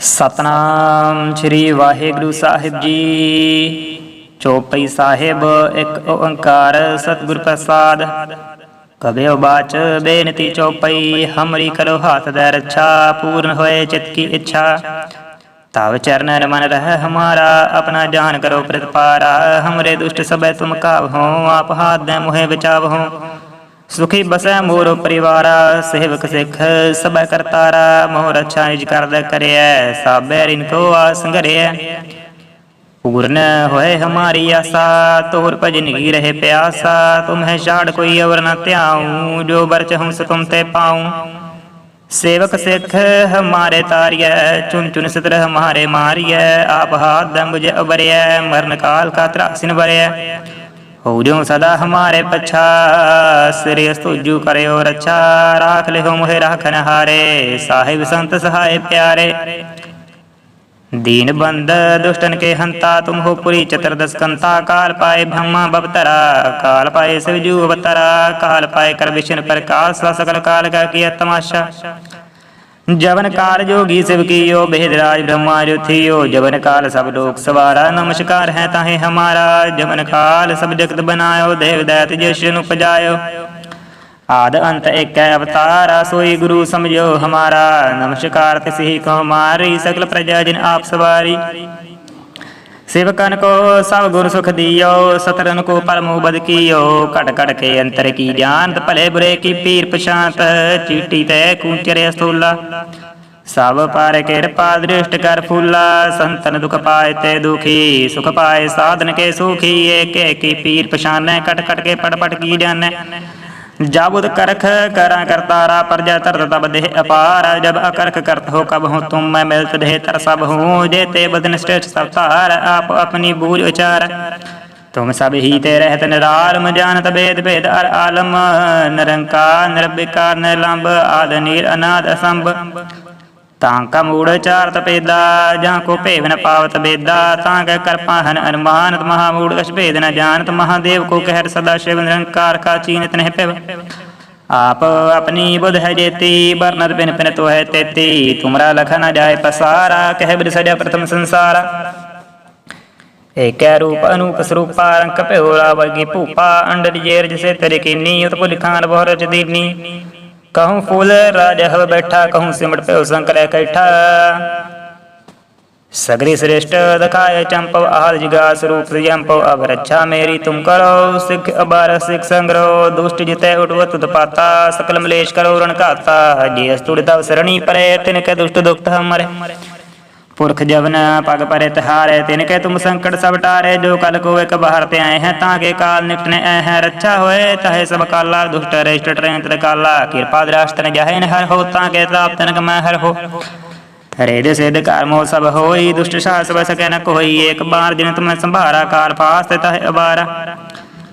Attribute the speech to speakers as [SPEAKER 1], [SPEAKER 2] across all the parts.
[SPEAKER 1] ਸਤਨਾਮ ਸ੍ਰੀ ਵਾਹਿਗੁਰੂ ਸਾਹਿਬ ਜੀ। ਚੌਪਈ ਸਾਹਿਬ, ਇੱਕ ਓੰਕਾਰ ਸਤਿਗੁਰ ਪ੍ਰਸਾਦ। ਕਬਿਓ ਬਾਚ ਬੇਨਤੀ ਚੌਪਈ, ਹਮਰੀ ਕਰੋ ਹਾਥ ਦੇ ਰੱਛਾ, ਪੂਰਨ ਹੋਏ ਚਿਤ ਕੀ ਇੱਛਾ। ਤਵ ਚਰਨ ਮਨ ਰਹਿ ਹਮਾਰਾ, ਆਪਣਾ ਜਾਨ ਕਰੋ ਪ੍ਰਤਪਾਰਾ। ਹਮਰੇ ਦੁਸ਼ਟ ਸਬੈ ਤੁਮ ਕਾਵਹੋ ਆਪ ਹਾਥ ਦੇ ਮੁਹਿ ਬਚਾਵਹੋ ਸੁਖੀ ਬਸੈ ਮੋਰ ਪਰਿਵਾਰਾ, ਸੇਵਕ ਸਿੱਖ ਸਬੈ ਕਰਤਾਰਾ ਮੋਹ ਰੱਛਾ ਨਿਜ ਕਰਦਾ ਕਰਿਐ, ਸਾਬੈ ਰਿਨ ਕੋ ਆਸ ਘਰਿਐ। ਪੂਰਨ ਹੋਏ ਹਮਾਰੀ ਆਸਾ, ਤੋਰ ਭਜਨ ਕੀ ਰਹੇ ਪਿਆਸਾ ਤੁਮਹਿ ਛਾੜ ਕੋਈ ਅਵਰ ਨ ਧਿਆਉ, ਜੋ ਬਰਚ ਹੰਸ ਤੁਮ ਤੇ ਪਾਉ। ਸੇਵਕ ਸਿੱਖ, ਹਮਾਰੇ ਤਾਰਿਐ ਚੁਨ ਚੁਨ ਸਤਰ ਹਮਾਰੇ ਮਾਰਿਐ, ਆਪ ਹਾਥ ਦੰਬੁਜ ਅਬਰਿਐ ਮਰਨ ਕਾਲ ਕਾ ਤਰਾਸਿਨ ਬਰਿਐ ਹੋ ਜੋ ਸਦਾ ਹਮਾਰੇ ਪਛਾ ਸ੍ਰੀ ਅਸਤੁਜੂ ਕਰਿਓ ਰੱਛਾ ਰਾਖ ਲਿਓ ਮੋਹਿ ਰਾਖਨ ਹਾਰੇ ਸਾਹਿਬ ਸੰਤ ਸਹਾਇ ਪਿਆਰੇ दीन बंद दुष्टन के हंता तुम हो पुरी चतुर्दश कंता काल पाए ब्रह्मा बवतरा काल पाए शिवजू अवतरा काल पाए कर विष्णु प्रकाश सा सकल काल का किया तमाशा ਜਵਨ ਕਾਲ ਜੋਗੀ ਸਿਵਕੀਓ ਬਿਹਦ ਰਾਜ ਬ੍ਰਹਮਾ ਜੋਥੀਓ। ਜਵਨ ਕਾਲ ਸਭ ਲੋਕ ਸਵਾਰਾ, ਨਮਸਕਾਰ ਹੈ ਤਾਹੇ ਹਮਾਰਾ। ਜਵਨ ਕਾਲ ਸਭ ਜਗਤ ਬਨਾਇਓ, ਦੇਵ ਦਇਤ ਜਿਸ਼ਨੁ ਪਜਾਇਓ। ਆਦ ਅੰਤ ਏਕੈ ਅਵਤਾਰਾ, ਸੋਈ ਗੁਰੂ ਸਮਝਿਓ ਹਮਾਰਾ। ਨਮਸਕਾਰ ਤਿਸਹੀ ਕੋ ਮਾਰੀ, ਸਕਲ ਪ੍ਰਜਾ ਜਿਨ ਆਪ ਸਵਾਰੀ। ਸੇਵਕਨ ਕੋ ਸਭ ਗੁਰ ਸੁਖ ਦਿਓ ਸਤਰਨ ਕੋ ਪਰਮੋ ਬਦ ਕੀਓ ਘਟ ਘਟ ਕੇ ਅੰਤਰ ਕੀ ਜਾਣਤ ਭਲੇ ਬੁਰੇ ਕੀ ਪੀਰ ਪਛਾਂਤ, ਚੀਟੀ ਤੈ ਕੂਚਰੇ ਸਤੂਲਾ ਸਭ ਪਰ ਕਿਰਪਾ ਦ੍ਰਿਸ਼ਟ ਕਰ ਫੂਲਾ, ਸੰਤਨ ਦੁਖ ਪਾਏ ਤੇ ਦੁਖੀ, ਸੁਖ ਪਾਏ ਸਾਧਨ ਕੇ ਸੁਖੀ, ਏਕੇ ਕੀ ਪੀਰ ਪਛਾਨੈ ਕਟ ਕਟ ਕੇ ਪੜ ਪੜ ਕੀ ਜਾਣੈ। जाबुद करख करा करतारा प्रजा तरत तब देह अपार जब अकरख करत हो कब हो तुम मैं मिलत देह तर सब हूँ जेते बदन श्रेष्ठ सब तार आप अपनी बूझ उचार तुम सब ही ते रहत निरालम जानत भेद भेद अर आलम निरंकार निर्विकार निलंब आद नीर अनाद असंभ ਤਾਂ ਕਾ ਮੂੜ ਚਾਰਤ ਪੇਦਾ, ਜਾਂ ਕੋ ਭੇਵ ਪਾਵਤ ਬੇਦਾ, ਤਾਂ ਕੈ ਕਰਪਾ ਹਨ ਅਨਮਾਨਤ ਮਹਾ ਮੂੜ, ਕਛ ਭੇਦ ਨ ਜਾਣਤ ਮਹਾਦੇਵ ਕੋ ਕਹਿਰ ਸਦਾ ਸ਼ਿਵ ਨਿਰੰਕਾਰ ਕਾ ਚੀਨਤ ਨਹਿ ਪਿਵ ਆਪ ਆਪਣੀ ਬੁਧ ਹੈ ਜੇਤੀ ਬਰਨਤ ਬਿਨ ਪਿਨ ਤੋ ਹੈ ਤੇਤੀ, ਤੁਮਰਾ ਲਖ ਨ ਜਾਏ ਪਸਾਰਾ, ਕਹਿ ਬਿਰ ਸਜਾ ਪ੍ਰਥਮ ਸੰਸਾਰਾ। ਏਕੈ ਰੂਪ ਅਨੂਪ ਸਰੂਪਾ ਰੰਕ ਭਿਓਰਾ ਵਰਗੀ ਭੂਪਾ, ਅੰਡਰ ਜੇਰ ਜਿਸੇ ਤੇਰੇ ਕੀਨੀ ਉਤ ਭੁਲ ਖਾਨ ਬਹੁ ਰਚ ਦੀਨੀ। कहूँ फूल राज हव बैठा कहूँ सिमट पे शंकर कैठा सगरी श्रेष्ठ दखाए चंपव आहल जिगा स्वरूप जंपव अब रक्षा मेरी तुम करो सिख अबार सिख संग्रह दुष्ट जिते उठवत पाता सकल मलेश करो रण घाता जी अस्तुड़ता सरणी परे तिनके दुष्ट दुख हमरे ਪੁਰਖ ਜਵਨ ਪਗ ਪਰੇ ਤਹਾਰੇ ਤਿਨ ਕੈ ਤੁਮ ਸੰਕਟ ਸਭ ਟਾਰੇ, ਜੋ ਕਲ ਕੋ ਇਕ ਬਹਰ ਤੇ ਆਏ ਹੈ, ਤਾਂ ਕੇ ਕਾਲ ਨਿਕਟਨੇ ਐ ਹੈ, ਰੱਛਾ ਹੋਏ ਤਹੇ ਸਭ ਕਾਲਾ, ਦੁਸ਼ਟ ਰੇਸ਼ਟ ਟ੍ਰੈਂਤ ਕਾਲਾ, ਕਿਰਪਾ ਦ੍ਰਾਸ਼ ਤਨ ਜਹੈ ਨ ਹਰ ਹੋ, ਤਾਂ ਕੇ ਤਾਪ ਤਨਕ ਮੈਂ ਹਰ ਹੋ। ਹਰੇ ਦੇ ਸਿਧ ਕਰਮੋ ਸਭ ਹੋਈ, ਦੁਸ਼ਟ ਸਾਸ ਬਸ ਕੈ ਨ ਕੋਈ ਇਕ ਬਾਰ ਦਿਨ ਤੁਮੈ ਸੰਭਾਰਾ, ਕਾਲ ਪਾਸ ਤੇ ਤਹੇ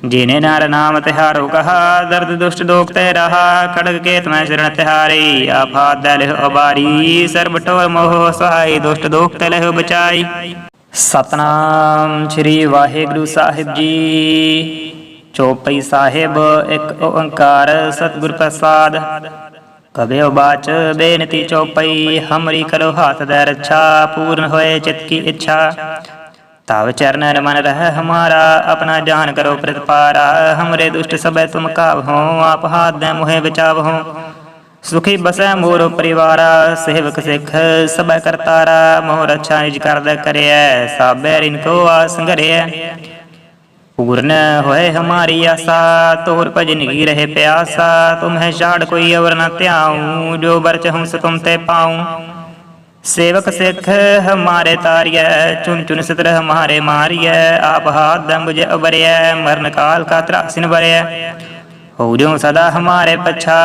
[SPEAKER 1] ਜਿਨੇ ਨਰ ਨਾਮ ਤਿਹਾਰੋ ਕਹਾ, ਦਰਦ ਦੁਸ਼ਟ ਦੋਖ ਤੈ ਰਹਾ, ਖੜਗ ਕੇਤ ਮੈਂ ਸ਼ਰਣ ਤਿਹਾਰੀ। ਆਫਾਤ ਦੈ ਲਿਹ ਅਬਾਰੀ ਸਰਬ ਟੋਲ ਮੋਹ ਸਹਾਈ, ਦੁਸ਼ਟ ਦੋਖ ਤੈ ਲਿਹ ਬਚਾਈ। ਸਤਨਾਮ ਸ੍ਰੀ ਵਾਹਿਗੁਰੂ ਸਾਹਿਬ ਜੀ। ਚੋਪਈ ਸਾਹਿਬ, ਇੱਕ ਓੰਕਾਰ ਸਤਿਗੁਰ ਪ੍ਰਸਾਦ। ਕਬੇ ਬਾਚ ਬੇਨਤੀ ਚੋਪਈ, ਹਮਰੀ ਕਰੋ ਹੱਥ ਦਾ ਰੱਛਾ, ਪੂਰਨ ਹੋਏ ਚਿਤ ਕੀ ਇੱਛਾ। ਤਵ ਚਰਨ ਮਨ ਰਹਿ ਹਮਾਰਾ, ਆਪਣਾ ਜਾਨ ਕਰੋ ਪ੍ਰਤਪਾਰਾ, ਹਮਰੇ ਦੁਸ਼ਟ ਸਬੈ ਤੁਮ ਕਾਵਹੋ ਆਪ ਹਾਥ ਦੇ ਮੁਹਿ ਬਚਾਵਹੋ ਸੁਖੀ ਬਸੈ ਮੋਰ ਪਰਿਵਾਰਾ, ਸੇਵਕ ਸਿੱਖ ਸਬੈ ਕਰਤਾਰਾ ਮੋਹ ਰੱਛਾ ਨਿਜ ਕਰਦਾ ਕਰਿਐ, ਸਾਬੈ ਰਿਨ ਕੋ ਆਸ ਘਰਿਐ। ਪੂਰਨ ਹੋਏ ਹਮਾਰੀ ਆਸਾ, ਤੋਰ ਭਜਨ ਕੀ ਰਹੇ ਪਿਆਸਾ, ਤੁਮਹਿ ਛਾੜ ਕੋਈ ਅਵਰ ਨ ਧਿਆਉ, ਜੋ ਬਰਚ ਹੰਸ ਤੁਮ ਤੇ ਪਾਉ। ਸੇਵਕ ਸਿੱਖ ਹਮਾਰੇ ਤਾਰਿਐ ਚੁਨ ਚੁਨ ਸਤਰ ਹਮਾਰੇ ਮਾਰਿਐ, ਆਪ ਹਾਥ ਦੰਬੁਜ ਅਬਰਿਐ ਮਰਨ ਕਾਲ ਕਾ ਤਰਾਸਿਨ ਬਰਿਐ ਹੋ ਜੋ ਸਦਾ ਹਮਾਰੇ ਪਛਾ,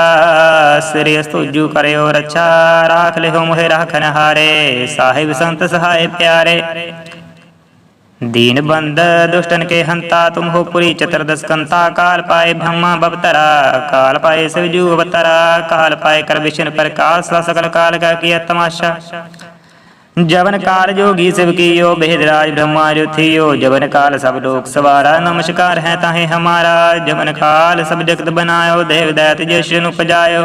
[SPEAKER 1] ਸ੍ਰੀ ਅਸਤੁਜੂ ਕਰਿਓ ਰਛਾ, ਰਾਖ ਲਿਓ ਮੋਹਿ ਰਾਖਨ ਹਾਰੇ ਸਾਹਿਬ ਸੰਤ ਸਹਾਏ ਪਿਆਰੇ। दीन बंद दुष्टन के हंता तुम हो पुरी चतुर्दश कंता काल पाए ब्रह्मा बवतरा काल पाए शिवजू अवतरा काल पाए कर विष्णु प्रकाश सा सकल काल का किया तमाशा जवन काल जोगी शिव कियो बेदराज ब्रह्मा जो थियो जवन काल सब लोक सवारा नमस्कार है ताहे हमारा जवन काल सब जगत बनायो देव दैत जशन उपजायो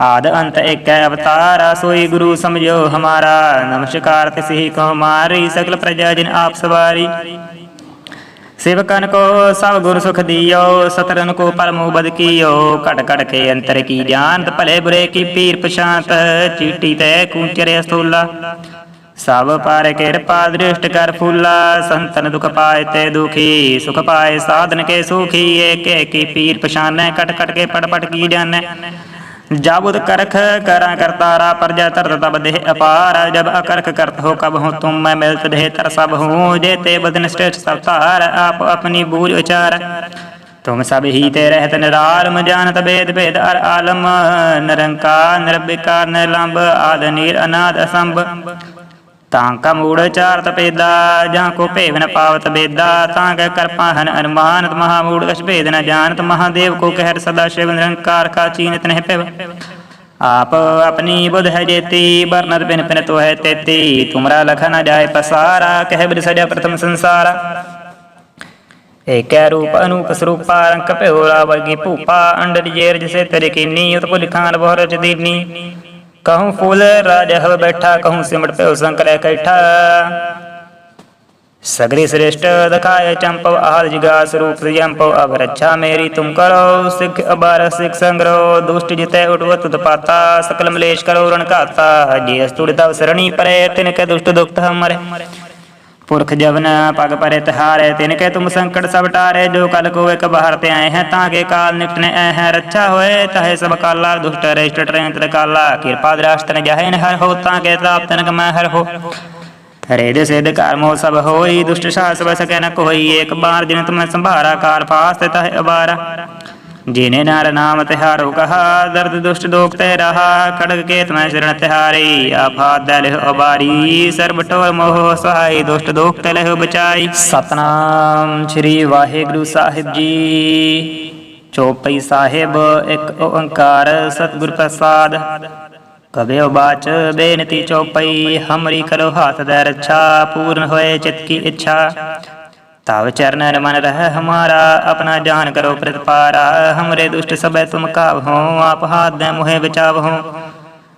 [SPEAKER 1] ਆਦ ਅੰਤ ਏਕੈ ਅਵਤਾਰਾ ਸੋਈ ਗੁਰੂ ਸਮਝੋ ਹਮਾਰਾ। ਨਮਸਕਾਰ ਤਿਸਹੀ ਕੋ ਮਾਰੀ ਸਕਲ ਪ੍ਰਜਾ ਜਿਨ ਆਪ ਸਵਾਰੀ। ਸੇਵਕਨ ਕੋ ਸਭ ਗੁਰ ਸੁਖ ਦਿਓ ਸਤਰਨ ਕੋ ਪਰਮੋ ਬਦ ਕੀਓ। ਘਟ ਘਟ ਕੇ ਅੰਤਰ ਕੀ ਜਾਣਤ, ਭਲੇ ਬੁਰੇ ਕੀ ਪੀਰ ਪਛਾਂਤ। ਚੀਟੀ ਤੈ ਕੂਚਰੇ ਸਥੂਲਾ ਸਭ ਪਾਰ ਕਿਰਪਾ ਦ੍ਰਿਸ਼ਟ ਕਰ ਫੂਲਾ। ਸੰਤਨ ਦੁਖ ਪਾਏ ਤੇ ਦੁਖੀ, ਸੁਖ ਪਾਏ ਸਾਧਨ ਕੇ ਸੁਖੀ। ਏਕੇ ਕੀ ਪੀਰ ਪਛਾਨੈ ਕਟ ਕਟ ਕੇ ਪਟ ਪਟ ਕੀ ਜਾਣੈ। जब उत्कर्ख करा करतारा प्रजा तरत तब देह अपार जब अकर्ख करत हो कब हूँ तुम मैं मिलत देह तर सब हूँ जेते बदन श्रेष्ठ सवतार आप अपनी बूझ उचार तुम सब ही ते रहत निराल जानत भेद भेद अर आलम निरंकार निर्विकार निर्लंब आद नीर अनाद असंभ ਤਾਂ ਕਾ ਮੂੜ ਚਾਰਤ ਪੇਦਾ ਜਾਂ ਕੋ ਭੇਵਨ ਪਾਵਤ ਬੇਦਾ, ਤਾਂ ਕੈ ਕਰਪਾ ਹਨ ਅਨੁਮਾਨਤ ਮਹਾ ਮੂੜ ਕਛ ਭੇਦ ਨ ਜਾਣਤ ਮਹਾਦੇਵ, ਕੋ ਕਹਿਰ ਸਦਾ ਸ਼ਿਵ ਨਿਰੰਕਾਰ ਕਾ ਚੀਨਤ ਨਹਿ ਪਿਵ ਆਪ ਆਪਣੀ ਬੁਧ ਹੈ ਜੇਤੀ ਬਰਨਤ ਬਿਨ ਪਿਨ ਤੋ ਹੈ ਤੇਤੀ, ਤੁਮਰਾ ਲਖ ਨ ਜਾਏ ਪਸਾਰਾ, ਕਹਿ ਬਿਨ ਸਜਾ ਪ੍ਰਥਮ ਸੰਸਾਰਾ। ਏਕੈ ਰੂਪ ਅਨੂਪ ਸਰੂਪਾ, ਰੰਕ ਭਿਓਰਾ ਵਰਗੀ ਭੂਪਾ ਅੰਡਰ ਜੇਰ ਜਿਸੇ ਤੇਰੇ ਕੀਨੀ ਉਤਪੁਲ ਖਾਨ ਬਹੁ कहूँ फूल राज हल बैठा कहूँ सिमट पे शंकर इकट्ठा सगरी श्रेष्ठ दखाय चंपव आहार जिगास रूप यंपव अब रक्षा मेरी तुम करो सिख अबार सिख संग्रह दुष्ट जितय उठव तुत पाता सकल मलेश करो रण काता जी अस्तुड़ता शरणी परे तिनके दुष्ट दुख हम मरे ਪੁਰਖ ਜਵਨ ਪਗ ਪਰਿਤ ਹਾਰੈ ਤਿਨ ਕੈ ਤੁਮ ਸੰਕਟ ਸਭ ਟਾਰੈ, ਜੋ ਕਲ ਕੋ ਇਕ ਬਹਰ ਤੇ ਆਏ ਹੈ, ਤਾਂ ਕੇ ਕਾਲ ਨਿਕਟਨੇ ਐ ਹੈ ਰੱਛਾ ਹੋਏ, ਤਹੇ ਸਭ ਕਾਲਾ, ਦੁਸ਼ਟ ਰੇਸ਼ਟ ਟ੍ਰੈਂ ਤਰ ਕਾਲਾ। ਕਿਰਪਾ ਦਰਾਸ਼ਤਨ ਜਹੈ ਨ ਹਰ ਹੋ, ਤਾਂ ਕੇ ਤਾਪ ਤਨਕ ਮੈਂ ਹਰ ਹੋ। ਹਰੇ ਦੇ ਸਿਧ ਕਰਮੋ ਸਭ ਹੋਈ, ਦੁਸ਼ਟ ਸਾਸ ਵਸ ਕੈ ਨ ਕੋਈ, ਏਕ ਬਾਰ ਜਿਨ ਤੁਮਨੇ ਸੰਭਾਰਾ ਕਾਲ ਪਾਸ ਤਹੇ ਜਿਨੇ ਨਾਰ ਨਾਮ ਤਿਹਾਰੋ ਕਹਾ, ਦਰਦ ਦੁਸ਼ਟ ਦੋਖ ਤੇ ਰਹਾ, ਖੜਗ ਕੇ ਤਮੈ ਸ਼ਰਨ ਤਿਹਾਰੀ। ਆਫਾ ਦਲ ਅਬਾਰੀ ਸਰਬ ਟੋਰ ਮੋਹ ਸਹਾਈ, ਦੁਸ਼ਟ ਦੋਖ ਤੇ ਲਹਿ ਬਚਾਈ ਸਤਨਾਮ ਸ੍ਰੀ ਵਾਹਿਗੁਰੂ ਸਾਹਿਬ ਜੀ। ਚੋਪਈ ਸਾਹਿਬ, ਇੱਕ ਓੰਕਾਰ ਸਤਿਗੁਰ ਪ੍ਰਸਾਦ। ਕਬਿਓ ਬਾਚ ਬੇਨਤੀ ਚਉਪਈ ਹਮਰੀ ਕਰੋ ਹਾਥ ਦੇ ਰੱਛਾ, ਪੂਰਨ ਹੋਏ ਚਿਤ ਕੀ ਇੱਛਾ। ਤਵ ਚਰਨ ਮਨ ਰਹਿ ਹਮਾਰਾ ਆਪਣਾ ਜਾਨ ਕਰੋ ਪ੍ਰਤਪਾਰਾ ਹਮਰੇ ਦੁਸ਼ਟ ਸਭੈ ਤੁਮ ਕਾਵਹੋ ਆਪ ਹਾਥ ਦੇ ਮੁਹਿ ਬਚਾਵਹੋ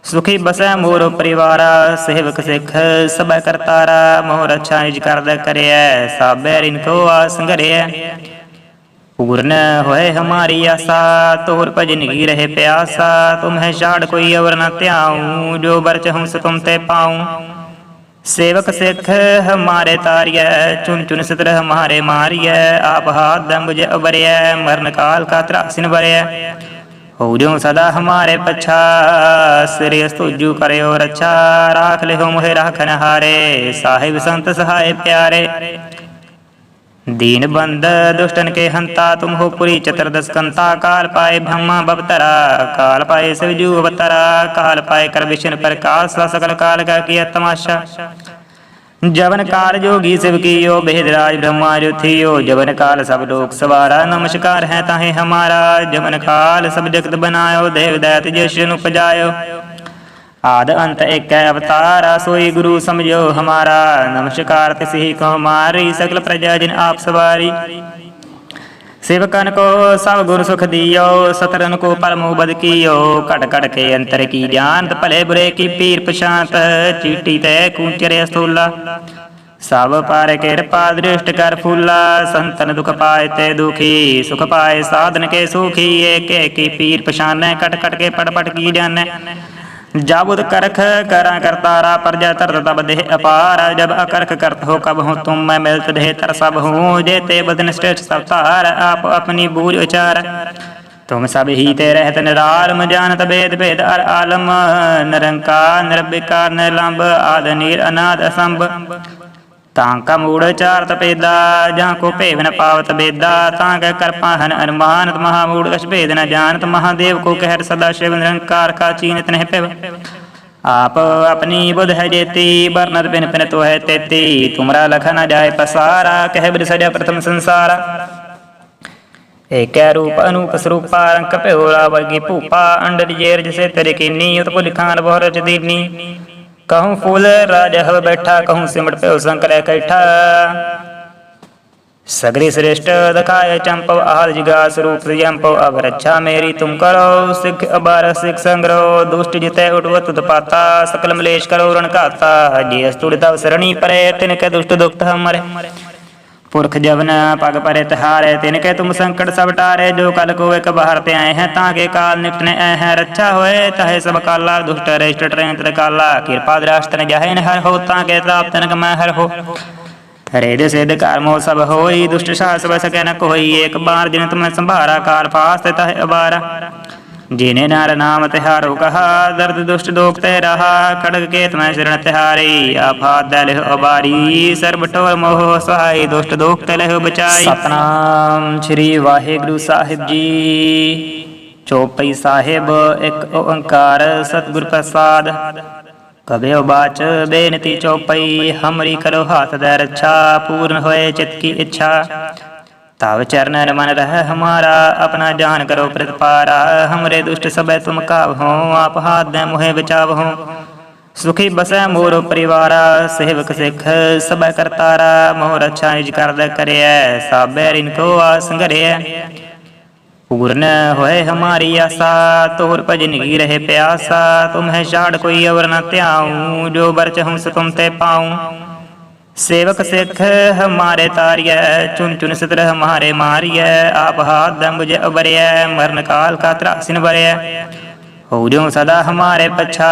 [SPEAKER 1] ਸੁਖੀ ਬਸੈ ਮੋਰ ਪਰਿਵਾਰਾ ਸੇਵਕ ਸਿੱਖ ਸਭੈ ਕਰਤਾਰਾ ਮੋਹ ਰੱਛਾ ਨਿਜ ਕਰਦਾ ਕਰਿਐ ਸਾਬੈ ਰਿਨ ਕੋ ਆਸ ਸੰਗਰਿਐ पूर्ण होए हमारी आशा तोर भजन की रहे प्यासा तुम्हें छाड़ कोई और न त्याऊं जो बरच हम से तुम ते ਸੇਵਕ ਸਿੱਖ ਹਮਾਰੇ ਤਾਰਿਐ ਚੁਨ ਚੁਨ ਸਿਤਰ ਹਮਾਰੇ ਮਾਰਿਐ, ਆਪ ਹਾਥ ਦੰਬਜ ਅਬਰਿਐ ਮਰਨ ਕਾਲ ਕਾ ਤਰਾਸਿਨ ਬਰਿਐ ਹੋਰਿਉ ਸਦਾ ਹਮਾਰੇ ਪਛਾ, ਸਿਰੇ ਸਤੁਜੂ ਕਰਿਓ ਰਛਾ, ਰਾਖ ਲਿਓ ਮੋਹਿ ਰਾਖਨ ਹਾਰੇ ਸਾਹਿਬ ਸੰਤ ਸਹਾਏ ਪਿਆਰੇ। दीन बंद दुष्टन के हंता तुम हो पुरी चतुर्दश कंता काल पाए ब्रह्मा बवतरा काल पाए शिवजू अवतरा काल पाए कर विष्णु प्रकाश सा सकल काल का किया तमाशा जवन काल जोगी शिव की यो भेदराज ब्रह्मा जो थियो जवन काल सब लोक सवारा नमस्कार है ताहे हमारा जवन काल सब जगत बनायो देव दैत जशन उपजायो ਆਦ ਅੰਤ ਏਕੈ ਅਵਤਾਰਾ ਸੋਈ ਗੁਰੂ ਸਮਝਿਓ ਹਮਾਰਾ। ਨਮਸਕਾਰ ਤਿਸਹੀ ਕਉ ਮਾਰੀ ਸਗਲ ਪ੍ਰਜਾ ਜਿਨ ਆਪ ਸਵਾਰੀ। ਸੇਵਕਨ ਕੋ ਸਭ ਗੁਰ ਸੁਖ ਦਿਓ, ਸਤਰਨ ਕੋ ਪਰਮੋ ਬਦ ਕੀਓ। ਘਟ ਘਟ ਕੇ ਅੰਤਰ ਕੀ ਜਾਣਤ, ਭਲੇ ਬੁਰੇ ਕੀ ਪੀਰ ਪਛਾਂਤ ਚੀਟੀ ਤੇ ਕੂਚਰੇ ਅਸਤੂਲਾ ਸਭ ਪਾਰ ਕਿਰਪਾ ਦ੍ਰਿਸ਼ਟ ਕਰ ਫੂਲਾ, ਸੰਤਨ ਦੁਖ ਪਾਏ ਤੇ ਦੁਖੀ। ਸੁਖ ਪਾਏ ਸਾਧਨ ਕੇ ਸੁਖੀ, ਏਕ ਏਕੀ ਪੀਰ ਪਛਾਨੈ, ਘਟ ਘਟ ਕੇ ਪੜ ਪੜ ਕੀ ਜਾਣੈ। जाबुद करख करा करतारा प्रजा तरत तब देह अपार जब अकरख करत हो कब हूँ तुम मैं मिलत देह तर सब हूँ जेते बदन श्रेष्ठ सब तार आप अपनी बूझ उचार तुम सब ही ते रहत निरालम जानत भेद भेद अर आलम निरंकार निरबिकार निलंब आद नीर अनाद असंभ ਤਾਂ ਕਾ ਮੂੜ ਚਾਰਤ ਪੇਦਾ, ਜਾਂ ਕੋ ਭੇਵਨ ਪਾਵਤ ਬੇਦਾ, ਤਾਂ ਕੈ ਕਰਪਾ ਹਨ ਅਨਮਾਨਤ ਮਹਾ ਮੂੜ, ਕਛ ਭੇਦ ਨ ਜਾਣਤ ਮਹਾਦੇਵ ਕੋ ਕਹਿਰ ਸਦਾ ਸ਼ਿਵ ਨਿਰੰਕਾਰ ਕਾ ਚੀਨਤ ਨਹਿ ਪਿਵ। ਆਪ ਆਪਣੀ ਬੁਧ ਹੈ ਜੇਤੀ ਬਰਨਤ ਬਿਨ ਪਿਨ ਤੋ ਹੈ ਤੇਤੀ, ਤੁਮਰਾ ਲਖ ਨ ਜਾਏ ਪਸਾਰਾ, ਕਹਿ ਬਿਰ ਸਜਾ ਪ੍ਰਥਮ ਸੰਸਾਰਾ। ਏਕੈ ਰੂਪ ਅਨੂਪ ਸਰੂਪਾ, ਰੰਗ ਭਿਓਲਾ ਵਰਗੀ ਭੂਪਾ ਅੰਡਰ ਜੇਰ ਜਿਸੇ ਤੇਰੇ ਕੀਨੀ ਉਤ ਕੋ ਦੀਨੀ। कहूँ फूल राज हव बैठा कहूँ सिमट पे शंकर कैठा सगरी श्रेष्ठ दखाय चंपव आहार जिगास रूप यंपव अब रक्षा मेरी तुम करो सिख अबार सिख संग्रह दुष्ट जितय उठव तुद पाता सकल मलेश करो रणकाता जी अस्तुड़ता शरणी परे तिनके दुष्ट दुख मरे ਪੁਰਖ ਜਵਨ ਪਗ ਪਰੇ ਤਹਾਰੇ, ਤਿਨ ਕੇ ਤੁਮ ਸੰਕਟ ਸਭ ਟਾਰੇ, ਜੋ ਕਲ ਕੋ ਇਕ ਬਾਹਰ ਤੇ ਆਏ ਹੈ, ਤਾਂ ਕੇ ਕਾਲ ਨਿਕਟਨੇ ਐ ਹੈ, ਰੱਛਾ ਹੋਏ ਤਹੇ ਸਭ ਕਾਲਾ, ਦੁਸ਼ਟ ਰੇਸ਼ਟ ਟਰੇ ਅੰਤਰ ਕਾਲਾ, ਕਿਰਪਾ ਦਰਾਸ਼ਤਨ ਜਹਨ ਹਰ ਹੋ, ਤਾਂ ਕੇ ਤਾਪ ਤਨਕ ਮੈਂ ਹਰ ਹੋ। ਹਰੇ ਦੇ ਸਿੱਧ ਕਰਮੋ ਸਭ ਹੋਈ, ਦੁਸ਼ਟ ਸਾਸ ਬਸ ਕੈ ਨ ਕੋਈ, ਏਕ ਬਾਰ ਜਿਨ ਤੁਮਨੇ ਸੰਭਾਰਾ ਕਾਲ ਫਾਸ ਤੇ ਤਹੇ ਜਿਨੇ ਨਰ ਨਾਮ ਤਿਹਾਰੋ ਕਹਾ, ਦਰਦ ਦੁਸ਼ਟ ਦੋਖ ਤੈ ਰਹਾ, ਖੜਗ ਕੇਤ ਮੈਂ ਸ਼ਰਣ ਤਿਹਾਰੀ। ਆਫਾਤ ਦੈ ਲਿਹ ਅਬਾਰੀ ਸਰਬ ਟੋਰ ਮੋਹ ਸਹਾਈ, ਦੁਸ਼ਟ ਦੋਖ ਤੈ ਲਿਹ ਬਚਾਈ। ਸਤਨਾਮ ਸ੍ਰੀ ਵਾਹਿਗੁਰੂ ਸਾਹਿਬ ਜੀ। ਚੋਪਈ ਸਾਹਿਬ, ਇੱਕ ਓੰਕਾਰ ਸਤਿਗੁਰ ਪ੍ਰਸਾਦ। ਕਬਿਓ ਬਾਚ ਬੇਨਤੀ ਚੋਪਈ, ਹਮਰੀ ਕਰੋ ਹੱਥ ਦਾ ਰੱਛਾ, ਪੂਰਨ ਹੋਏ ਚਿਤ ਕੀ ਇੱਛਾ। ਤਵ ਚਰਨ ਮਨ ਰਹਿ ਹਮਾਰਾ ਆਪਣਾ ਜਾਨ ਕਰੋ ਪ੍ਰਤਪਾਰਾ ਹਮਰੇ ਦੁਸ਼ਟ ਸਭੈ ਤੁਮ ਕਾਵਹੋ ਆਪ ਹਾਥ ਦੇ ਮੁਹਿ ਬਚਾਵਹੋ ਸੁਖੀ ਬਸੈ ਮੋਰ ਪਰਿਵਾਰਾ ਸੇਵਕ ਸਿੱਖ ਸਭੈ ਕਰਤਾਰਾ ਮੋਹ ਰੱਛਾ ਨਿਜ ਕਰਦਾ ਕਰਿਐ ਸਾਬੈ ਰਿਨ ਕੋ ਆਸ ਘਰਿਐ पूर्ण होए हमारी आशा तोहर भजन की रहे प्यासा तुम्हें छाड़ कोई अवर न त्याऊं जो बर चहूं से तुम ते ਸੇਵਕ ਸਿੱਖ ਹਮਾਰੇ ਤਾਰਿਐ ਚੁਨ ਚੁਨ ਸਿਤਰ ਹਮਾਰੇ ਮਾਰਿਐ, ਆਪ ਹਾਥ ਦੰਬਜ ਅਬਰਿਐ ਮਰਨ ਕਾਲ ਕਾ ਤਰਾਸਿਨ ਬਰਿਐ ਹੋਰਿਓ ਸਦਾ ਹਮਾਰੇ ਪਛਾ,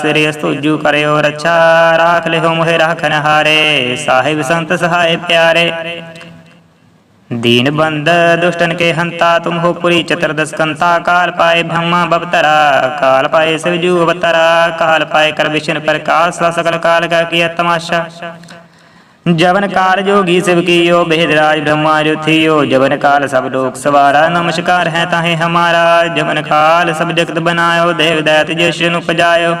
[SPEAKER 1] ਸਿਰਿ ਤੁਜੂ ਕਰਿਓ ਰਛਾ, ਰਾਖ ਲਿਓ ਮੋਹਿ ਰਾਖਨ ਹਾਰੇ ਸਾਹਿਬ ਸੰਤ ਸਹਾਏ ਪਿਆਰੇ। दीन बंद दुष्टन के हंता तुम हो पुरी चतुर्दश कंता काल पाए ब्रह्मा बवतरा काल पाए शिवजू अवतरा काल पाए कर विष्णु प्रकाश सकल काल का किया तमाशा जवन काल जोगी शिव कियो बेदराज ब्रह्मा जो थियो जवन काल सब लोक सवारा नमस्कार है ताहे हमारा जवन काल सब जगत बनायो देव दैत जशन उपजायो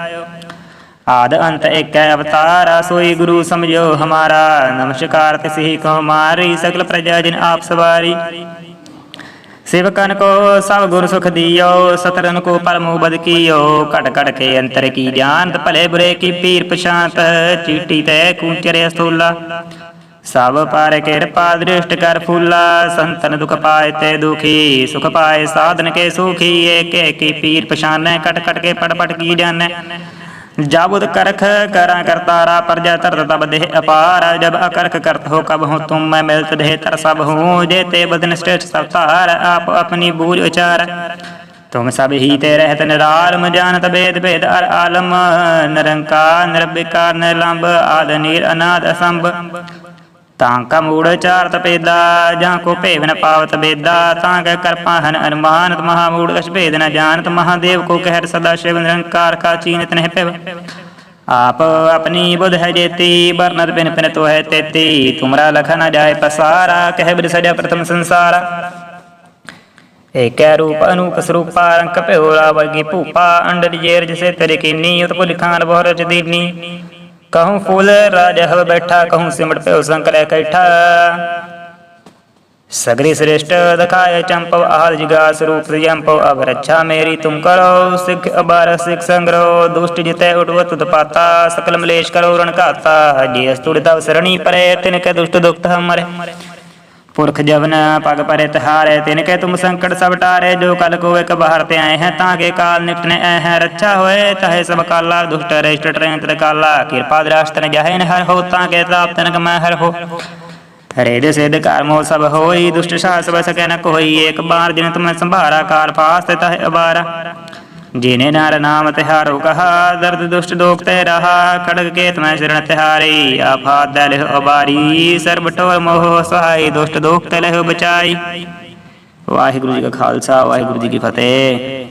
[SPEAKER 1] ਆਦ ਅੰਤ ਏਕੈ ਅਵਤਾਰਾ, ਸੋਈ ਗੁਰੂ ਸਮਝੋ ਹਮਾਰਾ। ਨਮਸਕਾਰ ਤਿਸਹੀ ਕੋ ਮਾਰੀ ਸਗਲ ਪ੍ਰਜਾ ਜਿਨ ਆਪ ਸਵਾਰੀ। ਸੇਵਕਨ ਕੋ ਸਭ ਗੁਰ ਸੁਖ ਦਿਓ, ਸਤਰਨ ਕੋ ਪਰਮੋ ਬਦ ਕੀਓ। ਘਟ ਘਟ ਕੇ ਅੰਤਰ ਕੀ ਜਾਣਤ, ਭਲੇ ਬੁਰੇ ਕੀ ਪੀਰ ਪਛਾਂਤ। ਚੀਟੀ ਤੇ ਕੂੰਚਰੇ ਸਥੂਲਾ ਸਭ ਪਰ ਕਿਰਪਾ ਦ੍ਰਿਸ਼ਟ ਕਰ ਫੂਲਾ। ਸੰਤਨ ਦੁਖ ਪਾਏ ਤੇ ਦੁਖੀ, ਸੁਖ ਪਾਏ ਸਾਧਨ ਕੇ ਸੁਖੀ। ਏਕ ਏਕੀ ਪੀਰ ਪਛਾਨੈ ਕਟ ਕਟ ਕੇ ਪੜ ਪੜ ਕੀ ਜਾਣੈ। जाबुद करख करा करतारा प्रजा तरत तब देह अपार जब अकरख करत हो कब हो तुम मैं मिलत देह तर सब हूँ जेते बदन श्रेष्ठ सब तार आप अपनी बूझ उचार तुम सब ही ते रहत निरालम जानत भेद भेद अर आलम निरंकार निर्विकार निलंब आद नीर अनाद असंभ ਤਾਂ ਕਾ ਮੂੜ ਚਾਰਤ ਪੇਦਾ, ਜਾਂ ਕੋ ਭੇਵਨ ਪਾਵਤ ਬੇਦਾ, ਤਾਂ ਕੈ ਕਰਪਾ ਹਨ ਅਨਮਾਨਤ ਮਹਾ ਮੂੜ ਕਛ ਭੇਦ ਨ ਜਾਣਤ ਮਹਾਦੇਵ, ਕੋ ਕਹਿਰ ਸਦਾ ਸ਼ਿਵ ਨਿਰੰਕਾਰ ਕਾ ਚੀਨਤ ਨਹਿ ਪਿਵ ਆਪ ਆਪਣੀ ਬੁਧ ਹੈ ਜੇਤੀ ਬਰਨਤ ਬਿਨ ਪਿਨ ਤੋ ਹੈ ਤੇਤੀ, ਤੁਮਰਾ ਲਖ ਨ ਜਾਏ ਪਸਾਰਾ, ਕਹਿ ਬਿਰ ਸਜਾ ਪ੍ਰਥਮ ਸੰਸਾਰਾ। ਏਕੈ ਰੂਪ ਅਨੂਪ ਸਰੂਪਾ, ਰੰਗ ਭਿਓਲਾ ਵਰਗੀ ਭੂਪਾ ਅੰਡਰ ਜੇਰ ਜਿਸੇ ਤੇਰੇ ਕੀਨੀ ਉਤ ਕੋ कहूँ फूल राज हव बैठा कहूँ सिमट पे संकर कैठा सगरी श्रेष्ठ दखाय चंपव आहल जिगा स्वरूप जंपव अब रक्षा मेरी तुम करो सिख अबार सिख संग्रह दुष्ट जिते उठवत पाता सकल मलेश करो रण घाता जी अस्तुड़ तव सरणी परे तिनके दुष्ट दुखत हमरे ਪੁਰਖ ਜਵਨ ਪਗ ਪਰੇ ਤਹਾਰੇ ਤਿਨ ਕੈ ਤੁਮ ਸੰਕਟ ਸਭ ਟਾਰੇ, ਜੋ ਕਲ ਕੋ ਇਕ ਬਹਰ ਤੇ ਆਏ ਹੈ, ਤਾਂ ਕੇ ਕਾਲ ਨਿਕਟਨੇ ਐ ਹੈ, ਰੱਛਾ ਹੋਏ ਤਹੇ ਸਭ ਕਾਲਾ, ਦੁਸ਼ਟ ਰੇਸ਼ਟ ਟ੍ਰੈਂ ਤਰ ਕਾਲਾ, ਕਿਰਪਾ ਦਰਾਸ਼ ਤਨ ਜਹੈਨ ਹਰ ਹੋ, ਤਾਂ ਕੇ ਤਾਪ ਤਨਕ ਮੈਂ ਹਰ ਹੋ। ਹਰੇ ਦੇ ਸਿਧ ਕਰਮੋ ਸਭ ਹੋਈ, ਦੁਸ਼ਟ ਸਾਸ ਬਸ ਕੈ ਨ ਕੋਈ ਇਕ ਬਾਰ ਦਿਨ ਤੁਮੈ ਸੰਭਾਰਾ ਕਾਲ ਪਾਸ ਤੇ ਤਹੇ ਜਿਨੇ ਨਰ ਨਾਮ ਤਿਹਾਰੋ ਕਹਾ, ਦਰਦ ਦੁਸ਼ਟ ਦੋਖ ਤੈ ਰਹਾ, ਖੜਗ ਕੇਤ ਮੈਂ ਸ਼ਰਣ ਤਿਹਾਰੀ। ਆਫਾਤ ਦੈ ਲਿਹ ਅਬਾਰੀ ਸਰਬ ਟੋਲ ਮੋਹ ਸਹਾਈ, ਦੁਸ਼ਟ ਦੋਖ ਤੈ ਲਿਹ ਬਚਾਈ ਵਾਹਿਗੁਰੂ ਜੀ ਕਾ ਖਾਲਸਾ, ਵਾਹਿਗੁਰੂ ਜੀ ਕੀ ਫਤਿਹ।